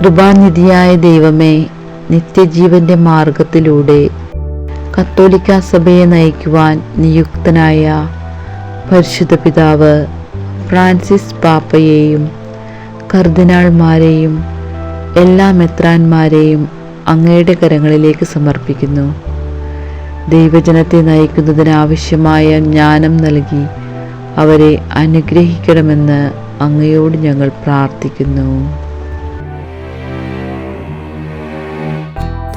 കൃപാനിധിയായ ദൈവമേ നിത്യജീവന്റെ മാർഗത്തിലൂടെ കത്തോലിക്ക സഭയെ നയിക്കുവാൻ നിയുക്തനായ പരിശുദ്ധ പിതാവ് ഫ്രാൻസിസ് പാപ്പയെയും കർദിനാൾമാരെയും എല്ലാ മെത്രാന്മാരെയും അങ്ങയുടെ കരങ്ങളിലേക്ക് സമർപ്പിക്കുന്നു. ദൈവജനത്തെ നയിക്കുന്നതിനാവശ്യമായ ജ്ഞാനം നൽകി അവരെ അനുഗ്രഹിക്കണമെന്ന് അങ്ങയോട് ഞങ്ങൾ പ്രാർത്ഥിക്കുന്നു.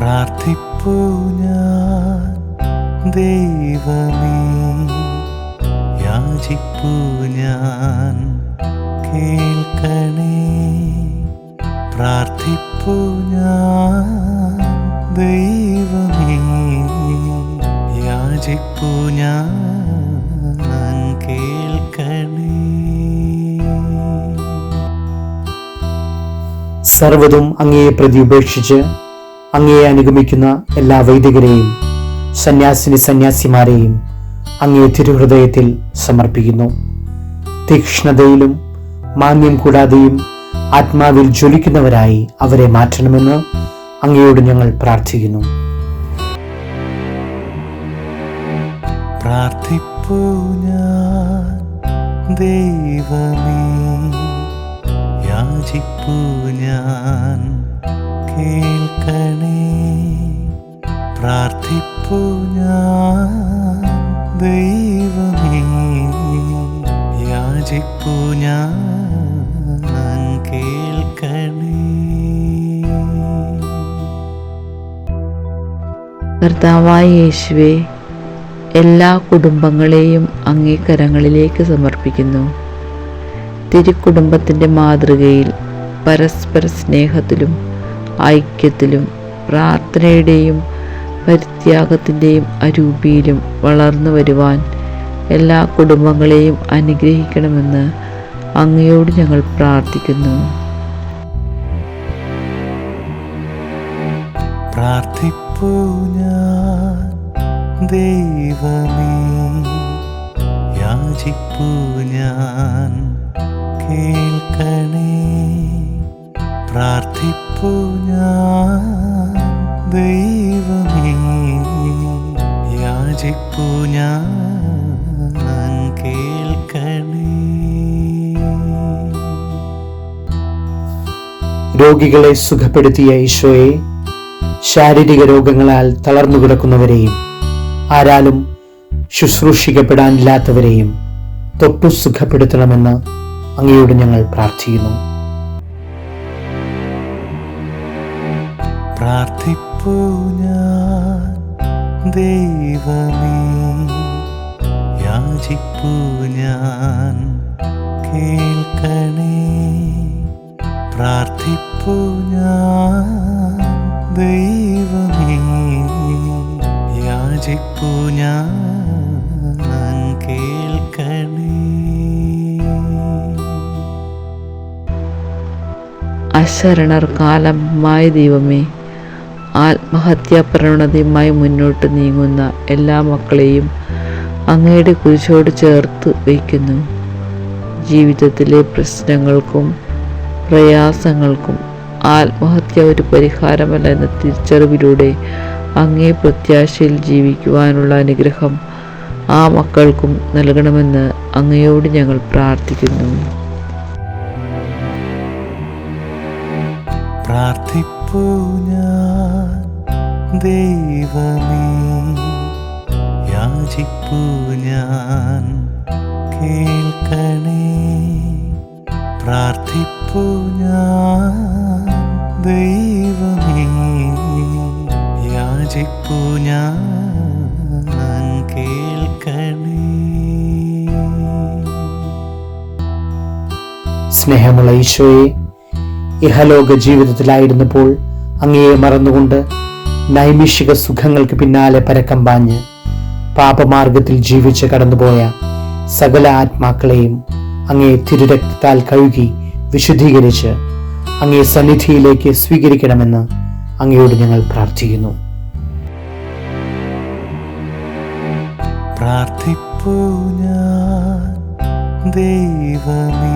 പ്രാർത്ഥിപ്പൂ ഞാൻ. ദൈവമേ യാചിപ്പൂ ഞാൻ. കേൾക്കണേ പ്രാർത്ഥിപ്പൂ ഞാൻ. ദൈവമേ യാചിപ്പൂ ഞാൻ. സർവതും അങ്ങയെ പ്രതി ഉപേക്ഷിച്ച് അങ്ങയെ അനുഗമിക്കുന്ന എല്ലാ വൈദികരെയും സന്യാസിനി സന്യാസിമാരെയും അങ്ങേ തിരുഹൃദയത്തിൽ സമർപ്പിക്കുന്നു. തീക്ഷ്ണതയിലും മാന്യം കൂടാതെയും ആത്മാവിൽ ജ്വലിക്കുന്നവരായി അവരെ മാറ്റണമെന്ന് അങ്ങയോട് ഞങ്ങൾ പ്രാർത്ഥിക്കുന്നു. ദൈവമേ യാചിപ്പൂ ദൈവമേ യാചിപ്പു ഞാൻ കേൾക്കണേ. കർത്താവായ യേശുവെ എല്ലാ കുടുംബങ്ങളെയും അങ്ങേ കരങ്ങളിലേക്ക് സമർപ്പിക്കുന്നു. തിരുക്കുടുംബത്തിന്റെ മാതൃകയിൽ പരസ്പര സ്നേഹത്തിലും ഐക്യത്തിലും പ്രാർത്ഥനയുടെയും പരിത്യാഗത്തിന്റെയും അരൂപിയിലും വളർന്നു വരുവാൻ എല്ലാ കുടുംബങ്ങളെയും അനുഗ്രഹിക്കണമെന്ന് അങ്ങയോട് ഞങ്ങൾ പ്രാർത്ഥിക്കുന്നു. പ്രാർത്ഥിപ്പൂ ഞാൻ കേൾക്കണേ. പ്രാർത്ഥിപ്പൂ ഞാൻ രോഗികളെ സുഖപ്പെടുത്തിയ ഈശോയെ ശാരീരിക രോഗങ്ങളാൽ തളർന്നു കിടക്കുന്നവരെയും ആരാലും ശുശ്രൂഷിക്കപ്പെടാനില്ലാത്തവരെയും തൊട്ടു സുഖപ്പെടുത്തണമെന്ന് അങ്ങയോട് ഞങ്ങൾ പ്രാർത്ഥിക്കുന്നു. പ്രാർത്ഥിപ്പൂ ഞാൻ കേൾക്കണേ. പ്രാർത്ഥിപ്പൂ ഞാൻ ദൈവമേ. യാചിപ്പൂ ഞാൻ കേൾക്കണേ. അശരണർ കാലമായ ദൈവമേ ആത്മഹത്യാ പ്രവണതയുമായി മുന്നോട്ട് നീങ്ങുന്ന എല്ലാ മക്കളെയും അങ്ങയുടെ കുരിശോട് ചേർത്ത് വയ്ക്കുന്നു. ജീവിതത്തിലെ പ്രശ്നങ്ങൾക്കും പ്രയാസങ്ങൾക്കും ആത്മഹത്യ ഒരു പരിഹാരമല്ല എന്ന തിരിച്ചറിവിലൂടെ അങ്ങേ പ്രത്യാശയിൽ ജീവിക്കുവാനുള്ള അനുഗ്രഹം ആ മക്കൾക്കും നൽകണമെന്ന് അങ്ങയോട് ഞങ്ങൾ പ്രാർത്ഥിക്കുന്നു. പ്രാർത്ഥിപ്പൂ ഞാൻ ഞാൻ സ്നേഹമുള്ള ഈശോയെ ഇഹലോക ജീവിതത്തിലായിരുന്നപ്പോൾ അങ്ങയെ മറന്നുകൊണ്ട് നൈമിഷിക സുഖങ്ങൾക്ക് പിന്നാലെ പരക്കം പാഞ്ഞ് പാപമാർഗത്തിൽ ജീവിച്ച് കടന്നുപോയ സകല ആത്മാക്കളെയും അങ്ങയെ തിരുരക്തത്താൽ കഴുകി വിശുദ്ധീകരിച്ച് അങ്ങേ സന്നിധിയിലേക്ക് സ്വീകരിക്കണമെന്ന് അങ്ങയോട് ഞങ്ങൾ പ്രാർത്ഥിക്കുന്നു. പ്രാർത്ഥിപ്പൂ ഞാൻ ദൈവമേ.